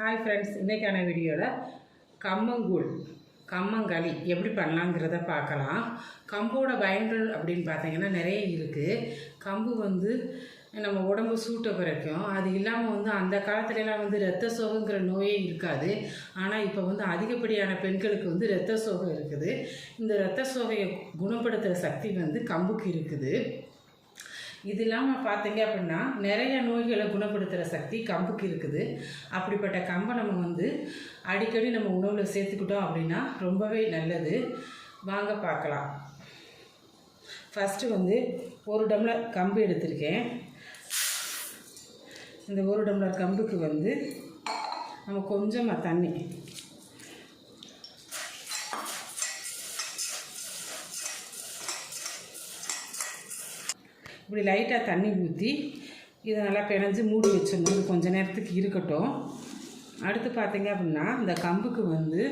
Hi friends இன்றைக்கான வீடியோவில் கம்மங்கூழ் கம்மங்களி எப்படி பண்ணலாங்கிறத பார்க்கலாம். கம்போட பயன்கள் அப்படின்னு பார்த்தீங்கன்னா நிறைய இருக்குது கம்பு வந்து நம்ம உடம்பு சூட்டை குறைக்கும். அது இல்லாமல் வந்து அந்த காலத்துலலாம் வந்து ரத்த சோகங்கிற நோயே இருக்காது. ஆனால் இப்போ வந்து அதிகப்படியான பெண்களுக்கு வந்து இரத்த சோகம் இருக்குது. இந்த இரத்த சோகையை குணப்படுத்துகிற சக்தி வந்து கம்புக்கு இருக்குது. இது இல்லாமல் பார்த்தீங்க அப்படின்னா நிறைய நோய்களை குணப்படுத்துகிற சக்தி கம்புக்கு இருக்குது. அப்படிப்பட்ட கம்பை நம்ம வந்து அடிக்கடி நம்ம உணவில் சேர்த்துக்கிட்டோம் அப்படின்னா ரொம்பவே நல்லது. வாங்க பார்க்கலாம். ஃபஸ்ட்டு வந்து ஒரு டம்ளர் கம்பு எடுத்திருக்கேன். இந்த ஒரு டம்ளர் கம்புக்கு வந்து நம்ம கொஞ்சமாக தண்ணி இப்படி லைட்டாக தண்ணி ஊற்றி இதை நல்லா பிணைஞ்சு மூடி வச்சிடணும். கொஞ்சம் கொஞ்ச நேரத்துக்கு இருக்கட்டும். அடுத்து பார்த்தீங்க அப்படின்னா இந்த கம்புக்கு வந்து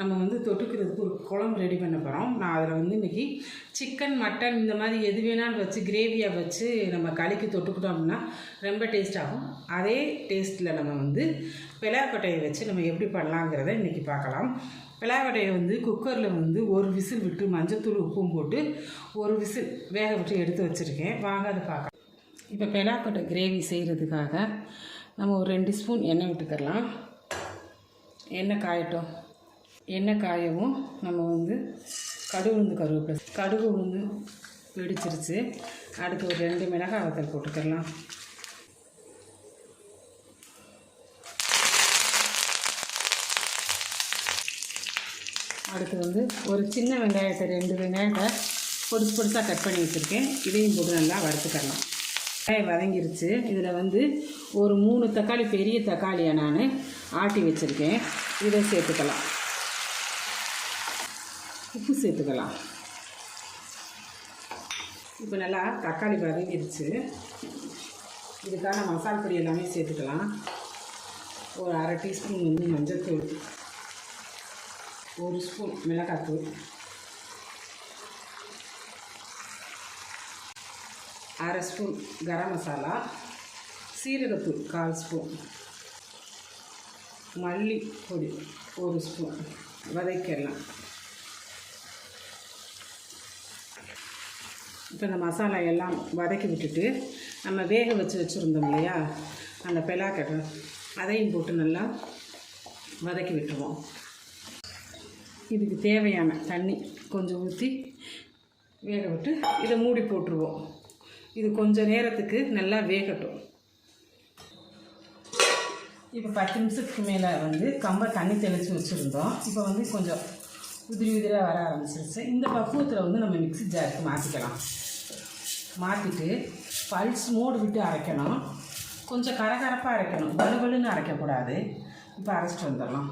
நம்ம வந்து தொட்டுக்கிறதுக்கு ஒரு குழம்பு ரெடி பண்ண போகிறோம் நான் அதில் வந்து இன்றைக்கி சிக்கன் மட்டன் இந்த மாதிரி எது வேணாலும் வச்சு கிரேவியாக வச்சு நம்ம களிக்கு தொட்டுக்கிட்டோம் அப்படின்னா ரொம்ப டேஸ்ட் ஆகும். அதே டேஸ்ட்டில் நம்ம வந்து பிளாக்கொட்டையை வச்சு நம்ம எப்படி பண்ணலாங்கிறத இன்றைக்கி பார்க்கலாம். பிளாக்கொட்டையை வந்து குக்கரில் வந்து ஒரு விசில் விட்டு மஞ்சத்தூள் உப்பும் போட்டு ஒரு விசில் வேக விட்டு எடுத்து வச்சுருக்கேன். வாங்க அதை பார்க்கலாம். இப்போ பெலாக்கொட்டை கிரேவி செய்கிறதுக்காக நம்ம ஒரு ரெண்டு ஸ்பூன் எண்ணெய் விட்டுக்கலாம் எண்ணெய் காயட்டும். எண்ணெய் காயவும் நம்ம வந்து கடுகு உளுந்து கருவேப்பிலை கடுகு உளுந்து வெடிச்சிருச்சு. அடுத்து ஒரு ரெண்டு மிளகாய் வத்தல் போட்டுக்கலாம் அடுத்து வந்து ஒரு சின்ன வெங்காயத்தை ரெண்டு வெங்காயத்தை பொடிசு பொடிசாக கட் பண்ணி வச்சுருக்கேன். இதையும் போட்டு நல்லா வறுத்துக்கலாம் வெங்காயம் வதங்கிருச்சு. இதில் வந்து ஒரு மூணு தக்காளி பெரிய தக்காளியை நான் ஆட்டி வச்சுருக்கேன். இதை சேர்த்துக்கலாம். உப்பு சேர்த்துக்கலாம். இப்போ நல்லா தக்காளி வதங்கிருச்சு இதுக்கான மசால் பொடி எல்லாமே சேர்த்துக்கலாம். ஒரு அரை டீஸ்பூன் வந்து மஞ்சள் தூள். ஒரு ஸ்பூன் மிளகாத்தூள் அரை ஸ்பூன் கரம் மசாலா. சீரகத்தூள் கால் ஸ்பூன். மல்லி பொடி ஒரு ஸ்பூன். வதக்கிடலாம். இப்போ இந்த மசாலா எல்லாம் வதக்கி விட்டுட்டு நம்ம வேக வச்சு வச்சுருந்தோம் இல்லையா? அந்த பெலாக்கட்டை. அதையும் போட்டு நல்லா வதக்கி விட்டுருவோம். இதுக்கு தேவையான தண்ணி கொஞ்சம் ஊற்றி வேக விட்டு இதை மூடி போட்டுருவோம். இது கொஞ்சம் நேரத்துக்கு நல்லா வேகட்டும். இப்போ பத்து நிமிஷத்துக்கு மேலே வந்து கம்பை தண்ணி தெளித்து வச்சுருந்தோம். இப்போ வந்து கொஞ்சம் உதிரி உதிரியாக வர ஆரம்பிச்சிருச்சு. இந்த பக்குவத்தில் வந்து நம்ம மிக்ஸி ஜாருக்கு மாற்றிக்கலாம் மாற்றிட்டு பல்ஸ் மோடு விட்டு அரைக்கணும். கொஞ்சம் கரகரப்பாக அரைக்கணும். வலுவலுன்னு அரைக்கக்கூடாது. இப்போ அரைச்சிட்டு வந்துடலாம்.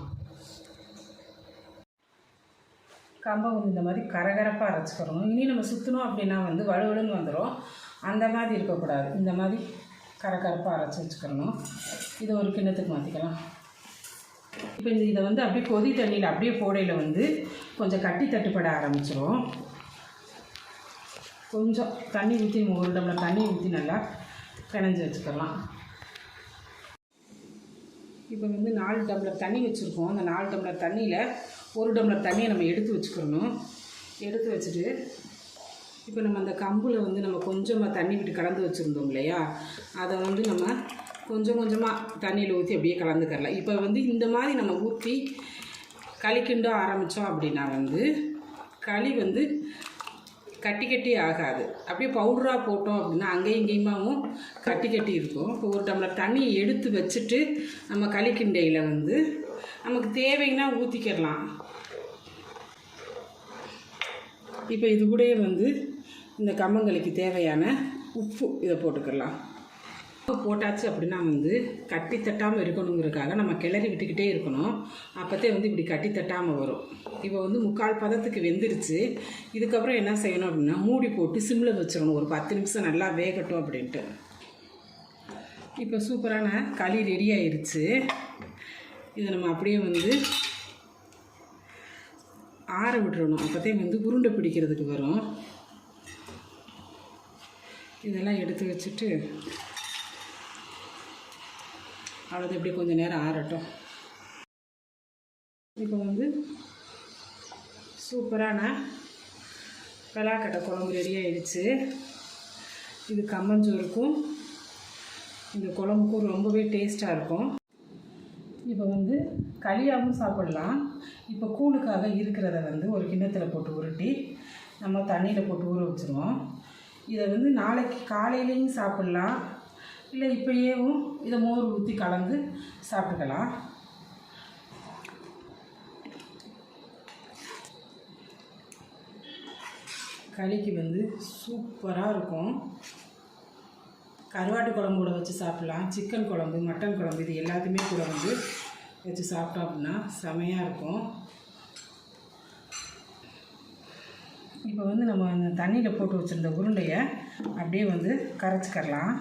கம்பை வந்து இந்த மாதிரி கரகரப்பாக அரைச்சிக்கிறணும் இனி நம்ம சுற்றணும் அப்படின்னா வந்து வலுவலுன்னு வந்துடும் அந்த மாதிரி இருக்கக்கூடாது. இந்த மாதிரி கரகரப்பாக அரைச்சி வச்சுக்கிறணும் இதை ஒரு கிண்ணத்துக்கு மாற்றிக்கலாம் இப்போ இந்த இதை வந்து அப்படியே கொதி தண்ணியில் அப்படியே போடையில் வந்து கொஞ்சம் கட்டி தட்டுப்பட ஆரம்பிச்சிடும் கொஞ்சம் தண்ணி ஊற்றி ஒரு டம்ளர் தண்ணி ஊற்றி நல்லா பிணைஞ்சு வச்சுக்கலாம். இப்போ வந்து நாலு டம்ளர் தண்ணி வச்சுருக்கோம். அந்த நாலு டம்ளர் தண்ணியில் ஒரு டம்ளர் தண்ணியை நம்ம எடுத்து வச்சுக்கணும். எடுத்து வச்சுட்டு இப்போ நம்ம அந்த கம்பில் வந்து நம்ம கொஞ்சமாக தண்ணி விட்டு கலந்து வச்சுருந்தோம் இல்லையா? அதை வந்து நம்ம கொஞ்சம் கொஞ்சமாக தண்ணியில் ஊற்றி அப்படியே கலந்துக்கரலாம் இப்போ வந்து இந்த மாதிரி நம்ம ஊற்றி களி கிண்ட ஆரம்பித்தோம் அப்படின்னா வந்து களி வந்து கட்டி கட்டி ஆகாது. அப்படியே பவுடராக போட்டோம் அப்படின்னா அங்கேயும் இங்கேயுமாவும் கட்டி கட்டி இருக்கும். இப்போ ஒரு டம்ளர் தண்ணியை எடுத்து வச்சுட்டு நம்ம களிக்கிண்டையில் வந்து நமக்கு தேவைன்னா ஊற்றிக்கிடலாம் இப்போ இது கூடயே வந்து இந்த கம்மங்களுக்கு தேவையான உப்பு இதை போட்டுக்கலாம் போட்டாச்சு அப்படின்னா வந்து கட்டி தட்டாமல் இருக்கணுங்கிறதுக்காக நம்ம கிளறி விட்டுக்கிட்டே இருக்கணும். அப்போத்தே வந்து இப்படி கட்டி தட்டாமல் வரும். இப்போ வந்து முக்கால் பதத்துக்கு வெந்துருச்சு. இதுக்கப்புறம் என்ன செய்யணும் அப்படின்னா மூடி போட்டு சிம்மில் வச்சிடணும். ஒரு பத்து நிமிஷம் நல்லா வேகட்டும் அப்படின்ட்டு. இப்போ சூப்பரான களி ரெடி ஆயிடுச்சு இதை நம்ம அப்படியே வந்து ஆற விட்டுறணும். அப்போத்தே வந்து உருண்டை பிடிக்கிறதுக்கு வரும். இதெல்லாம் எடுத்து வச்சுட்டு அவ்வளோது இப்படி கொஞ்சம் நேரம் ஆறட்டும். இப்போ வந்து சூப்பரான பலாக்கட்டை குழம்பு ரெடி ஆயிடுச்சு. இது கம்மஞ்சோறுக்கும் இந்த குழம்புக்கும் ரொம்பவே டேஸ்ட்டாக இருக்கும். இப்போ வந்து களியாகவும் சாப்பிடலாம். இப்போ கூழுக்காக இருக்கிறத வந்து ஒரு கிண்ணத்தில் போட்டு உருட்டி நம்ம தண்ணியில் போட்டு ஊற வச்சுருவோம். இதை வந்து நாளைக்கு காலையிலையும் சாப்பிட்லாம். இல்லை இப்போயேவும் இதை மோர் ஊற்றி கலந்து சாப்பிட்டுக்கலாம். களிக்கு வந்து சூப்பராக இருக்கும். கருவாட்டு குழம்பு கூட வச்சு சாப்பிட்லாம். சிக்கன் குழம்பு மட்டன் குழம்பு இது எல்லாத்தையுமே கூட வந்து வச்சு சாப்பிட்டோம் அப்படின்னா செமையாக இருக்கும். இப்போ வந்து நம்ம அந்த தண்ணியில் போட்டு வச்சுருந்த உருண்டையை அப்படியே வந்து கரைச்சிக்கரலாம்.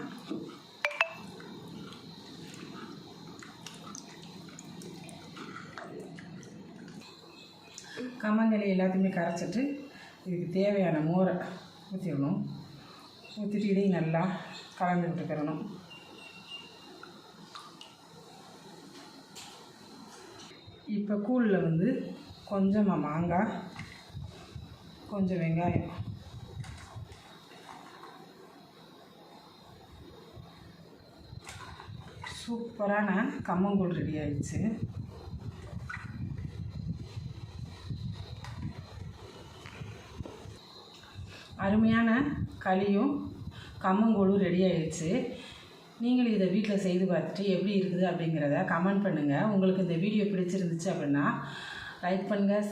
கம்மங்களி எல்லாத்தையுமே கரைச்சிட்டு இதுக்கு தேவையான மோரை ஊற்றிடணும் ஊற்றிட்டு இதையும் நல்லா கலந்து விட்டுக்கிறணும். இப்போ கூழில் வந்து கொஞ்சமாக மாங்காய் கொஞ்சம் வெங்காயம். சூப்பரான கம்மங்கூழ் ரெடி ஆயிடுச்சு. அருமையான களியும் கம்மங்கூழும் ரெடி ஆயிடுச்சு. நீங்களும் இதை வீட்டில் செய்து பார்த்துட்டு எப்படி இருக்குது அப்படிங்கிறத கமெண்ட் பண்ணுங்கள் உங்களுக்கு இந்த வீடியோ பிடிச்சிருந்துச்சு அப்படின்னா லைக் பண்ணுங்கள்